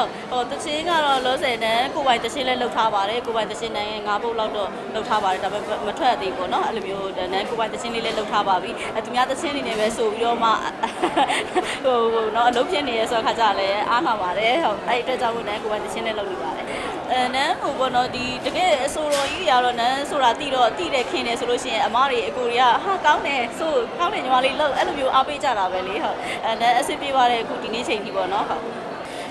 ဟုတ်ဟိုတချင်းကတော့လောဆယ်နဲ့ကိုပိုင်တချင်းလည်းလှုပ်ထားပါတယ်ကိုပိုင်တချင်းနဲ့ငါးပုတ်လောက်တော့လှုပ်ထားပါတယ်ဒါပေမဲ့မထွက်သေးဘူးပေါ့နော်အဲ့လိုမျိုးနဲ့ကိုပိုင်တချင်းလေးလည်းလှုပ်ထားပါပြီအဲသူများတချင်းနေနေပဲဆိုပြီးတော့မှဟိုဟိုနော်အလုပ်ဖြစ်နေရဆိုတဲ့ခါကျလည်းအားနာပါတယ်ဟုတ်အဲ့ဒီအတွက်ကြောင့်မို့နဲ့ကိုပိုင်တချင်းလည်းလှုပ်နေပါတယ်အဲနန်းဟိုပေါ့နော်ဒီတကယ်အဆိုတော်ကြီးတွေကတော့နန်းဆိုတာတိတော့တိတယ်ခင်တယ်ဆိုလို့ရှိရင်အမတွေအကိုတွေကဟာကောင်းတယ်ဆိုကောင်းတယ်ညီမလေးလှုပ်အဲ့လိုမျိုးအားပေးကြတာပဲလေဟုတ်အဲနန်းအဆင်ပြေပါတယ်အခုဒီနေ့ချိန်ကြီးပေါ့နော်ဟုတ်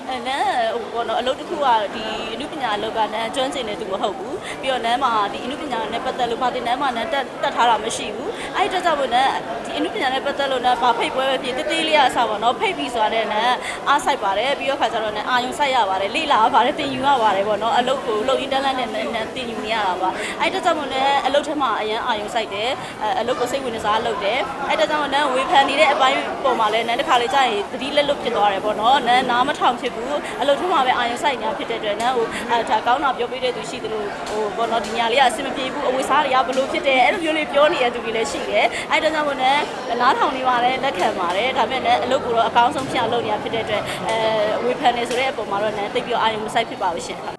အဲနန်းဟိုဘောနော်အလုပ်တစ်ခုကဒီအနုပညာအလုပ်ကနန်းကျွမ်းကျင်နေသူမဟုတ်ဘူးပြီးတော့နန်းမှာဒီအနုပညာနဲ့ပတ်သက်လို့ဘာတင်နန်းမှာနန်းတက်တက်ထားတာမရှိဘူးအဲ့ဒီတော့ကြောင့်မို့နန်းဒီအနုပညာနဲ့ပတ်သက်လို့နန်းဘာဖိတ်ပွဲပဲဖြစ်တေးသေးလေးရအစားပေါ့နော်ဖိတ်ပြီးဆိုတာနဲ့နန်းအားဆိုင်ပါတယ်ပြီးတော့ခါကျတော့နန်းအာယုံဆိုင်ရပါတယ်လေ့လာရပါတယ်တင်ယူရပါတယ်ပေါ့နော်အလုပ်ကိုလုပ်ရင်းတန်းလန်းနဲ့နန်းတင်ယူနေရတာပါအဲ့ဒီတော့ကြောင့်မို့နန်းအလုပ်ထက်မှအရန်အာယုံဆိုင်တယ်အဲအလုပ်ကိုစိတ်ဝင်စားလုပ်တယ်အဲ့ဒီတော့ကြောင့်မို့နန်းဝေဖန်နေတဲ့အပိုင်းပုံမှာလဲနန်းတစ်ခါလေကြာရင်သတိလက်လွတ်ဖြစ်သွားတယ်ပေါ့နော်နန်းနားမထောင်ဖြစ်ဘူးအလုပ်ထက်မှပဲအာယုံဆိုင်နေတာဖြစ်တဲ့အတွက်နန်းဟိုအဲဒါကောင်းတာပြောပေးတဲ့သူရှိသလိုဟိုပေါ့နော်ဒီညာလေးကအဆင်မပြေဘူးအဝေစားတွေကဘလို့ဖြစ်တယ်အဲ့လိုမျိုးလေးပြောနေတဲ့သူတွေလည်းရှိတယ်အဲ့ဒါကြောင့်မို့နန်းနားထောင်နေပါတယ်လက်ခံပါတယ်ဒါပေမဲ့လည်းအလုပ်ကိုတော့အကောင်းဆုံးဖြစ်အောင်လုပ်နေတာဖြစ်တဲ့အတွက်အဲဝေဖန်နေဆိုတဲ့အပေါ်မှာတော့နန်းသိပြီးတော့အာယုံမဆိုင်ဖြစ်ပါဘူးရှင်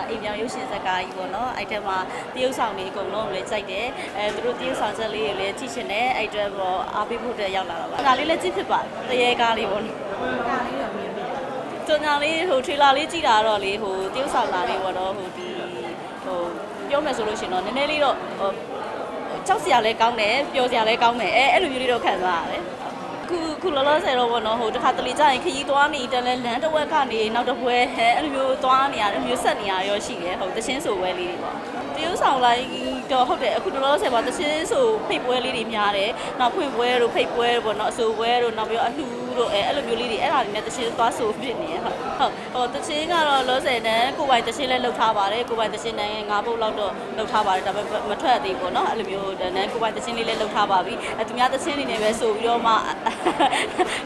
တ်ဒါတော့ဒါအိမ်ပြောင်ရုပ်ရှင်ဇာတ်ကားကြီးပေါ့နော်အဲ့ထဲမှာတရုပ်ဆောင်တွေအကုန်လုံးလည်းကြိုက်တယ်အဲသူတို့တရုပ်ဆောင်ချက်လေးတွေလည်းကြည့်ချင်တယ်အဲ့အတွက်ပေါ့အားပေးဖို့အတွက်ရောက်လာတာပါဒါလေးလည်းကြည့်ဖြစ်ပါတယ်တရေကားလေးပေါ့နော်ကျွန်တော်လေးဟိုထရီလာလေးကြည့်တာတော့လေဟိုတရုပ်ဆောင်လာလေးပေါ့နော်ဟိုဒီဟိုပြောမယ်ဆိုလို့ရှိရင်တော့နည်းနည်းလေးတော့ဟိုကြောက်စရာလည်းကောင်းတယ်ပျော်စရာလည်းကောင်းတယ်အဲအဲ့လိုမျိုးလေးတော့ခံစားရတယ် ခုခုလောလောဆယ်တော့ဘောနော်ဟိုတခါတလေကြာရင်ခရီးသွားနေတယ်လဲလမ်းတစ်ဝက်ကနေနောက်တစ်ပွဲဟဲအဲ့လိုမျိုးသွားနေရတယ်အဲ့လိုမျိုးဆက်နေရရောရှိတယ်ဟုတ်တချင်းဆိုပွဲလေးတွေပေါ့ တရုပ်ဆောင်လိုက်တော့ဟုတ်တယ်အခုလောလောဆယ်မှာတချင်းဆိုဖိတ်ပွဲလေးတွေများတယ်နောက်ဖွင့်ပွဲတို့ဖိတ်ပွဲတို့ပေါ့နော်အဆိုပွဲတို့နောက်ပြီးတော့အလှူတို့အဲအဲ့လိုမျိုးလေးတွေအဲ့ဒါတွေနဲ့တချင်းသွားဆိုဖြစ်နေရဟုတ်ဟုတ်ဟိုတချင်းကတော့လောလောဆယ်နဲ့ကိုပိုင်တချင်းလည်းလှုပ်ထားပါတယ်ကိုပိုင်တချင်းနဲ့ငါးပုတ်လောက်တော့လှုပ်ထားပါတယ်ဒါပေမဲ့မထွက်သေးဘူးပေါ့နော်အဲ့လိုမျိုးနဲ့ကိုပိုင်တချင်းလေးလည်းလှုပ်ထားပါပြီအဲသူများတချင်းနေနေပဲဆိုပြီးတော့မှ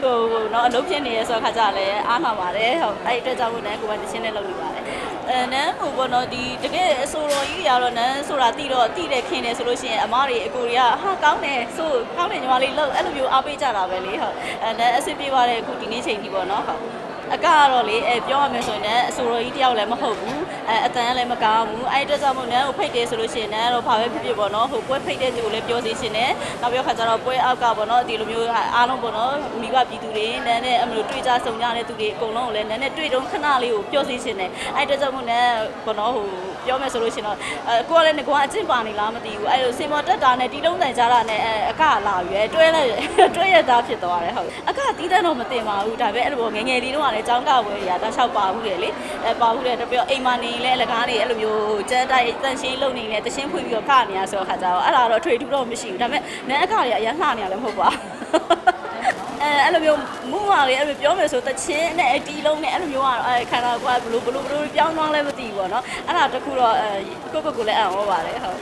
ဟိုဟိုနော်အလုပ်ဖြစ်နေရဆိုတဲ့ခါကျလည်းအားနာပါတယ်ဟုတ်အဲ့ဒီအတွက်ကြောင့်မို့နဲ့ကိုပိုင်တချင်းလည်းလှုပ်နေပါတယ် အဲနန်းဟိုပေါ့နော်ဒီတကယ်အဆိုတော်ကြီးတွေကတော့နန်းဆိုတာတိတော့တိတယ်ခင်တယ်ဆိုလို့ရှိရင်အမတွေအကိုတွေကဟာကောင်းတယ်ဆိုကောင်းတယ်ညီမလေးလှုပ်အဲ့လိုမျိုးအားပေးကြတာပဲလေဟုတ်အဲနန်းအဆင်ပြေပါတယ်အခုဒီနေ့ချိန်ကြီးပေါ့နော်ဟုတ် အကကတော့လေအဲပြောရမယ်ဆိုရင်လည်းအဆိုတော်ကြီးတယောက်လည်းမဟုတ်ဘူးအဲအတန်လည်းမကောင်းဘူးအဲ့ဒီအတွက်ကြောင့်မို့လည်းဟိုဖိတ်တယ်ဆိုလို့ရှိရင်လည်းတော့ဘာပဲဖြစ်ဖြစ်ပေါ့နော်ဟိုပွဲဖိတ်တဲ့သူကိုလည်းပြောစီရှင်တယ်နောက်ပြီးတော့ခါကျတော့ပွဲအောက်ကပေါ့နော်ဒီလိုမျိုးအားလုံးပေါ့နော်မိဘပြည်သူတွေနန်းနဲ့အမလို့တွေ့ကြဆုံကြတဲ့သူတွေအကုန်လုံးကိုလည်းနန်းနဲ့တွေ့တော့ခဏလေးကိုပြောစီရှင်တယ်အဲ့ဒီအတွက်ကြောင့်မို့လည်းပေါ့နော်ဟိုပြောမယ်ဆိုလို့ရှိရင်တော့အဲကိုကလည်းငကွာအကျင့်ပါနေလားမသိဘူးအဲ့လိုစင်မော်တက်တာနဲ့တီလုံးတန်ကြတာနဲ့အဲအကလာရွယ်တွဲလဲတွဲရသားဖြစ်သွားတယ်ဟုတ်အကတီးတဲ့တော့မတင်ပါဘူးဒါပေမဲ့အဲ့လိုငယ်ငယ်လေးတုန်းကလည်းចောင်းကဝဲရတာလျှောက်ပါဘူးတယ်လေအဲပါဘူးတယ်တပြိုအိမ်မနေလဲအလကားတွေအဲ့လိုမျိုးကျန်းတိုက်တန်ရှင်းလုံနေလဲတရှင်းဖွင့်ပြီးတော့ကနေရဆိုတော့ခါကြတော့အဲ့ဒါတော့ထွေထူးတော့မရှိဘူးဒါပေမဲ့နန်းအကတွေအရင်လှနေရလည်းမဟုတ်ပါအဲအဲ့လိုမျိုးမူမာလေးအဲ့လိုပြောမယ်ဆိုတချင်းနဲ့အတီးလုံးနဲ့အဲ့လိုမျိုးကတော့အဲခန္ဓာကိုယ်ကဘလို့ဘလို့ဘလို့ပြောင်းသွားလဲမသိဘူးပေါ့နော်အဲ့ဒါတခုတော့အဲကိုကိုကိုလည်းအံ့ဩပါတယ်ဟုတ်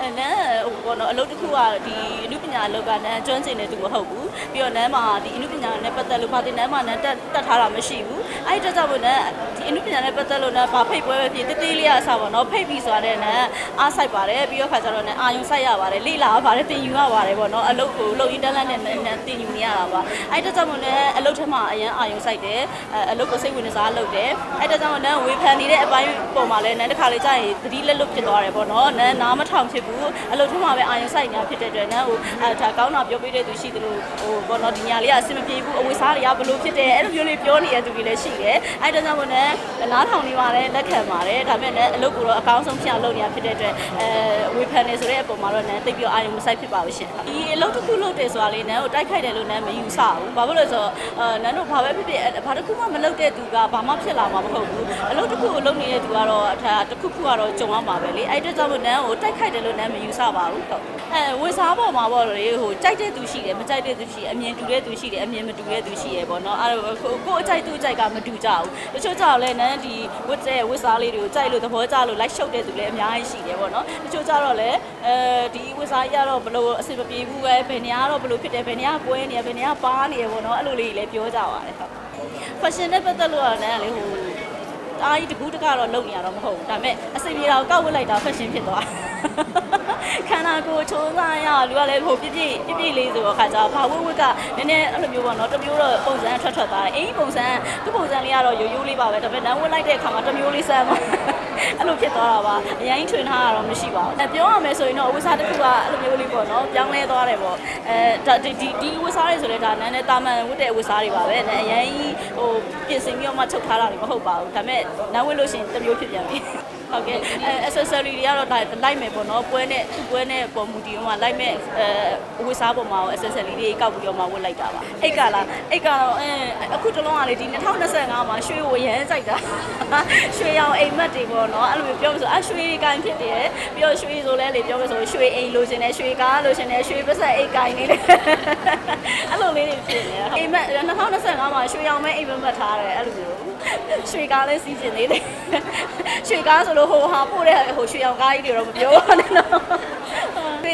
အဲနန်းဟိုပေါ့နော်အလုပ်တစ်ခုကဒီအနုပညာအလုပ်ကနန်းကျွမ်းကျင်နေသူမဟုတ်ဘူးပြီးတော့နန်းမှာဒီအနုပညာနဲ့ပတ်သက်လို့ဘာတင်နန်းမှာနန်းတက်တက်ထားတာမရှိဘူးအဲ့ဒီတော့ကြောင့်မို့နန်းဒီအနုပညာနဲ့ပတ်သက်လို့နန်းဘာဖိတ်ပွဲပဲဖြစ်တေးသေးလေးရအစားပေါ့နော်ဖိတ်ပြီးဆိုတာနဲ့နန်းအားဆိုင်ပါတယ်ပြီးတော့ခါကျတော့နန်းအာယုံဆိုင်ရပါတယ်လေ့လာရပါတယ်တင်ယူရပါတယ်ပေါ့နော်အလုပ်ကိုလုပ်ရင်းတန်းလန်းနဲ့နန်းတင်ယူနေရတာပါအဲ့ဒီတော့ကြောင့်မို့နန်းအလုပ်ထက်မှအရန်အာယုံဆိုင်တယ်အဲအလုပ်ကိုစိတ်ဝင်စားလုပ်တယ်အဲ့ဒီတော့ကြောင့်မို့နန်းဝေဖန်နေတဲ့အပိုင်းပုံမှာလဲနန်းတစ်ခါလေကြာရင်သတိလက်လွတ်ဖြစ်သွားတယ်ပေါ့နော်နန်းနားမထောင်ဖြစ်ဘူးအလုပ်ထက်မှပဲအာယုံဆိုင်နေတာဖြစ်တဲ့အတွက်နန်းဟိုအဲဒါကောင်းတာပြောပေးတဲ့သူရှိသလိုဟိုပေါ့နော်ဒီညာလေးကအဆင်မပြေဘူးအဝေစားတွေကဘလို့ဖြစ်တယ်အဲ့လိုမျိုးလေးပြောနေတဲ့သူတွေလည်းရှိတယ်အဲ့ဒါကြောင့်မို့နန်းနားထောင်နေပါတယ်လက်ခံပါတယ်ဒါပေမဲ့လည်းအလုပ်ကိုတော့အကောင်းဆုံးဖြစ်အောင်လုပ်နေတာဖြစ်တဲ့အတွက်အဲဝေဖန်နေဆိုတဲ့အပေါ်မှာတော့နန်းသိပ်ပြီးအာယုံမဆိုင်ဖြစ်ပါဘူးရှင်ဒီအလုပ်တစ်ခုလုပ်တယ်ဆိုတာလေနန်းကိုတိုက်ခိုက်တယ်လို့နန်းမယူဆဘူးဘာဖြစ်လို့လဲဆိုတော့အဲနန်းတို့ဘာပဲဖြစ်ဖြစ်ဘာတစ်ခုမှမလုပ်တဲ့သူကဘာမှဖြစ်လာမှာမဟုတ်ဘူးအလုပ်တစ်ခုကိုလုပ်နေတဲ့သူကတော့အထာတစ်ခုခုကတော့ကြုံရမှာပဲလေအဲ့ဒါကြောင့်မို့နန်းကိုတိုက်ခိုက်တယ်လို့နန်းမယူဆပါဘူးဟုတ်အဲဝေစားပေါ်မှာပေါ့လေဟိုကြိုက်တဲ့သူရှိတယ်မကြိုက်တဲ့သူရှိတယ်အမြင်တူတဲ့သူရှိတယ်အမြင်မတူတဲ့သူရှိရပေါ့နော်အဲ့တော့ကိုကိုအကြိုက်သူအကြိုက်ကမတူကြဘူးတချို့ကြောက်လဲနန်းဒီဝတ်တဲ့ဝတ်စားလေးတွေကိုကြိုက်လို့သဘောကျလို့လိုက်ရှုပ်တဲ့သူလည်းအများကြီးရှိတယ်ပေါ့နော်တချို့ကြတော့လဲအဲဒီဝတ်စားရတော့ဘလို့အဆင်မပြေဘူးပဲဘယ်နေရာတော့ဘလို့ဖြစ်တယ်ဘယ်နေရာကွဲနေရဘယ်နေရာပါနေရပေါ့နော်အဲ့လိုလေးလည်းပြောကြပါတယ်ဟုတ် fashion နဲ့ပတ်သက်လို့ကလည်းလေဟိုအားကြီးတကူးတကတော့လုံနေရတော့မဟုတ်ဘူးဒါပေမဲ့အစီအပြေတော့ကောက်ဝတ်လိုက်တာ fashion ဖြစ်သွား ခန္ဓာကိုယ်ချိုးစားရလူကလည်းဟိုပြပြပြပြလေးဆိုတော့ခါကြဘာဝဝကနည်းနည်းအဲ့လိုမျိုးပေါ့နော်တစ်မျိုးတော့ပုံစံထွက်ထွက်သွားတယ်အိမ်ပုံစံသူ့ပုံစံလေးကတော့ရိုးရိုးလေးပါပဲဒါပေမဲ့နန်းဝတ်လိုက်တဲ့အခါမှာတစ်မျိုးလေးစမ်းပါအဲ့လိုဖြစ်သွားတာပါအရင်ထွင်ထားတာတော့မရှိပါဘူးအဲပြောရမယ်ဆိုရင်တော့ဝစားတစ်ခုကအဲ့လိုမျိုးလေးပေါ့နော်ပြောင်းလဲသွားတယ်ပေါ့အဲဒါဒီဒီဒီဝစားတွေဆိုလဲဒါနန်းနဲ့တာမန်ဝတ်တဲ့ဝစားတွေပါပဲအရင်ဟိုပြင်ဆင်ပြီးတော့မှချုပ်ထားတာတွေမဟုတ်ပါဘူးဒါပေမဲ့နန်းဝတ်လို့ရှိရင်တစ်မျိုးဖြစ်ပြန်ပြီဟုတ်ကဲ့အဲ accessory တွေကတော့ဒါလိုက်မယ်ပေါ့နော်ပွဲနဲ့သူ့ပွဲနဲ့ပုံမူတည်တော့လိုက်မယ်အဲဝတ်စားပုံမှာရော accessory တွေကောက်ပြီးတော့မှဝတ်လိုက်တာပါအိတ်ကလားအိတ်ကတော့အဲအခုတလုံးကလေဒီ2025မှာရွှေကိုရမ်းစိုက်တာရွှေရောင်အိမ်မက်တွေပေါ့နော်အဲ့လိုမျိုးပြောလို့ဆိုအရွှေကိုင်ဖြစ်တယ်ပြီးတော့ရွှေဆိုလဲလေပြောလို့ဆိုရွှေအိမ်လိုချင်တယ်ရွှေကားလိုချင်တယ်ရွှေပစက်အိတ်ကိုင်နေတယ်အဲ့လိုလေးတွေဖြစ်နေတယ်အိမ်မက်2025မှာရွှေရောင်မဲအိမ်မက်မှတ်ထားတယ်အဲ့လိုမျိုးရွှေကားလည်းစီးကျင်နေတယ်ရွှေကားဆိုလို့ဟိုဟာပို့တဲ့ဟိုရွှေရောင်ကားကြီးတွေတော့မပြောပါနဲ့နော်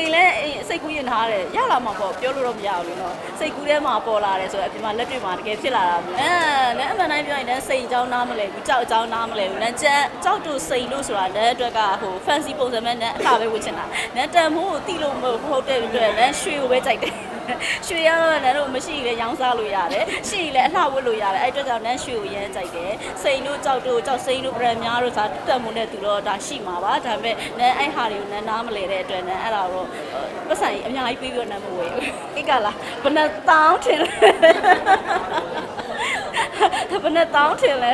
ပင်လည်းစိတ်ကူးရင်ထားတယ်ရလာမှာပေါ့ပြောလို့တော့မရဘူးလေနော်စိတ်ကူးထဲမှာပေါ်လာတယ်ဆိုတော့အပြင်မှာလက်တွေ့မှာတကယ်ဖြစ်လာတာပဲအဲလည်းအမှန်တိုင်းပြောရင်လည်းစိတ်အကြောင်းနားမလဲဘူးကြောက်အကြောင်းနားမလဲဘူးလည်းကြက်ကြောက်တူစိတ်လို့ဆိုတာလည်းအတွက်ကဟို fancy ပုံစံမဲ့နဲ့အခါပဲဝတ်ချင်တာလည်းတန်မိုးကိုတိလို့မဟုတ်တဲ့အတွက်လည်းရွှေကိုပဲကြိုက်တယ် ရွှေရတော့လည်းတော့မရှိလည်းရောင်းစားလို့ရတယ်ရှိလည်းအလှဝတ်လို့ရတယ်အဲ့အတွက်ကြောင့်နန်းရွှေကိုရမ်းကြိုက်တယ်စိန်တို့ကြောက်တို့ကြောက်စိန်တို့ brand များတို့ဆိုတာတက်မှုနဲ့သူတော့ဒါရှိမှာပါဒါပေမဲ့နန်းအဲ့ဟာတွေကိုနန်းနားမလဲတဲ့အတွက်နန်းအဲ့ဒါတော့ပတ်စံအများကြီးပြီးပြီးတော့နန်းမဝယ်ဘူးအိတ်ကလားဘယ်နှတောင်းထင်လဲဒါဘယ်နှတောင်းထင်လဲ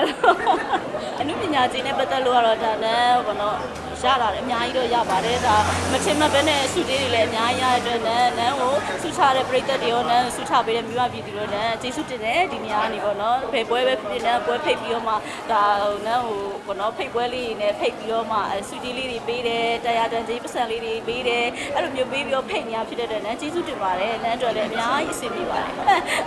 အနုပညာကြီးနဲ့ပတ်သက်လို့ကတော့ဒါနန်းဘောနော် ရတာလည်းအများကြီးတော့ရပါတယ်ဒါမချင်မပဲနဲ့စုသေးတွေလည်းအများကြီးရတဲ့အတွက်နန်းနန်းကိုစုချတဲ့ပြိသက်တွေရောနန်းစုချပေးတဲ့မိဘပြည်သူတို့နန်းကျေးဇူးတင်တယ်ဒီနေရာကနေပေါ့နော်ဘယ်ပွဲပဲဖြစ်ဖြစ်နန်းပွဲဖိတ်ပြီးတော့မှဒါနန်းဟိုပေါ့နော်ဖိတ်ပွဲလေးတွေနဲ့ဖိတ်ပြီးတော့မှစုကြီးလေးတွေပေးတယ်တရားတန်ကြီးပတ်စံလေးတွေပေးတယ်အဲ့လိုမျိုးပေးပြီးတော့ဖိတ်နေရဖြစ်တဲ့အတွက်နန်းကျေးဇူးတင်ပါတယ်နန်းအတွက်လည်းအများကြီးအဆင်ပြေပါတယ်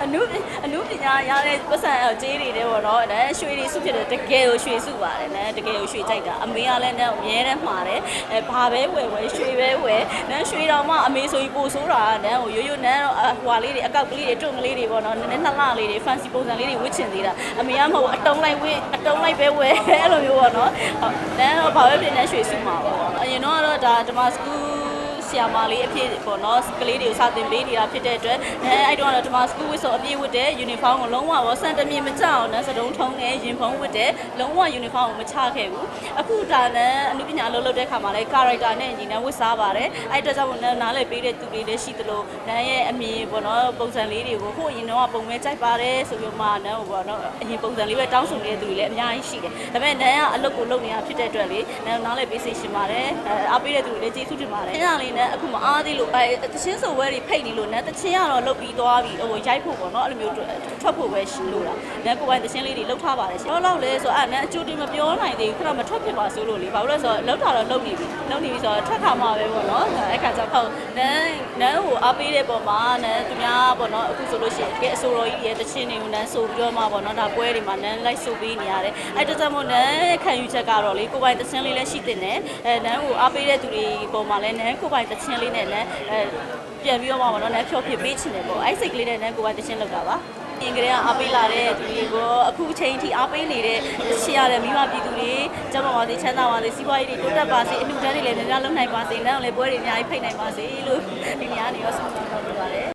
အနုအနုပညာရတဲ့ပတ်စံကြေးတွေတဲ့ပေါ့နော်နန်းရွှေတွေစုဖြစ်တယ်တကယ်ကိုရွှေစုပါတယ်နန်းတကယ်ကိုရွှေကြိုက်တာအမေကလည်းနန်းအများနဲ့မှာတယ်အဲဘာပဲဝယ်ဝယ်ရွှေပဲဝယ်နန်းရွှေတော်မှအမေဆိုပြီးပို့ဆိုးတာနန်းကိုရိုးရိုးနန်းတော့ဟွာလေးတွေအကောက်ကလေးတွေတွန့်ကလေးတွေပေါ့နော်နည်းနည်းလှလှလေးတွေ fancy ပုံစံလေးတွေဝစ်ချင်သေးတာအမေကမဟုတ်အတုံးလိုက်ဝစ်အတုံးလိုက်ပဲဝယ်အဲ့လိုမျိုးပေါ့နော်ဟုတ်နန်းတော့ဘာပဲဖြစ်နေရွှေစုမှာပေါ့အရင်တော့ကတော့ဒါဓမ္မစကူ ဆီယာမာလေးအဖြစ်ပေါ့နော်ကလေးတွေကိုစတင်ပေးနေတာဖြစ်တဲ့အတွက်အဲအဲ့တော့တော့ဒီမှာ school ဝတ်ဆိုအပြည့်ဝတ်တဲ့ uniform ကိုလုံးဝရောစံတမီမကြအောင်နဲ့စတုံးထုံးနဲ့ရင်ဖုံးဝတ်တဲ့လုံးဝ uniform ကိုမချခဲ့ဘူးအခုဒါနဲ့အမှုပညာလုပ်လုပ်တဲ့ခါမှာလည်း character နဲ့ညီနဲ့ဝတ်စားပါတယ်အဲ့အတွက်ကြောင့်မို့နားလည်ပေးတဲ့သူတွေလည်းရှိသလိုနန်းရဲ့အမြင်ပေါ့နော်ပုံစံလေးတွေကိုဟိုအရင်တော့ပုံမဲကြိုက်ပါတယ်ဆိုပြီးမှနန်းကိုပေါ့နော်အရင်ပုံစံလေးပဲတောင်းဆိုနေတဲ့သူတွေလည်းအများကြီးရှိတယ်ဒါပေမဲ့နန်းကအလုပ်ကိုလုပ်နေတာဖြစ်တဲ့အတွက်လေနန်းနားလည်ပေးစိတ်ရှင်ပါတယ်အဲအားပေးတဲ့သူတွေလည်းကျေးဇူးတင်ပါတယ်အဲ့ဒါလေးနဲ့အခုမအားသေးလို့အဲတချင်းဆိုဝဲတွေဖိတ်နေလို့နန်းတချင်းကတော့လုတ်ပြီးသွားပြီဟိုရိုက်ဖို့ပေါ့နော်အဲ့လိုမျိုးထွက်ဖို့ပဲရှိလို့လားနန်းကိုပိုင်တချင်းလေးတွေလုတ်ထားပါတယ်ရှင်တော့လောက်လဲဆိုအဲ့နန်းအကျိုးတင်မပြောနိုင်သေးဘူးခဏမထွက်ဖြစ်ပါဆိုလို့လေဘာလို့လဲဆိုတော့လုတ်တာတော့လုတ်နေပြီလုတ်နေပြီဆိုတော့ထွက်ခါမှာပဲပေါ့နော်အဲ့ခါကျတော့နန်းနန်းကိုအားပေးတဲ့ပုံမှာနန်းသူများပေါ့နော်အခုဆိုလို့ရှိရင်တကယ်အဆိုတော်ကြီးရဲ့တချင်းတွေကိုနန်းဆိုပြီးတော့မှပေါ့နော်ဒါပွဲတွေမှာနန်းလိုက်ဆိုပေးနေရတယ်အဲ့တကြမို့နန်းခံယူချက်ကတော့လေကိုပိုင်တချင်းလေးလည်းရှိတင်တယ်အဲနန်းကိုအားပေးတဲ့သူတွေပုံမှာလည်းနန်းကိုပိုင်တချင်းလေးနဲ့နန်းအဲပြန်ပြီးတော့မှပေါ့နော်နန်းဖြောပြပေးချင်တယ်ပေါ့အဲ့စိတ်ကလေးနဲ့နန်းကိုပိုင်တချင်းလောက်တာပါအင်္ဂရိယအားပေးလာတဲ့သူတွေကိုအခုချိန်ထိအားပေးနေတဲ့ရှေ့ရတဲ့မိဘပြည်သူတွေကျမပါစေချမ်းသာပါစေစီးပွားရေးတွေတိုးတက်ပါစေအလှူဒန်းတွေလည်းများများလုပ်နိုင်ပါစေနောက်လည်းပွဲတွေအများကြီးဖိတ်နိုင်ပါစေလို့ဒီနေရာနေရောဆုတောင်းပေးပါတယ်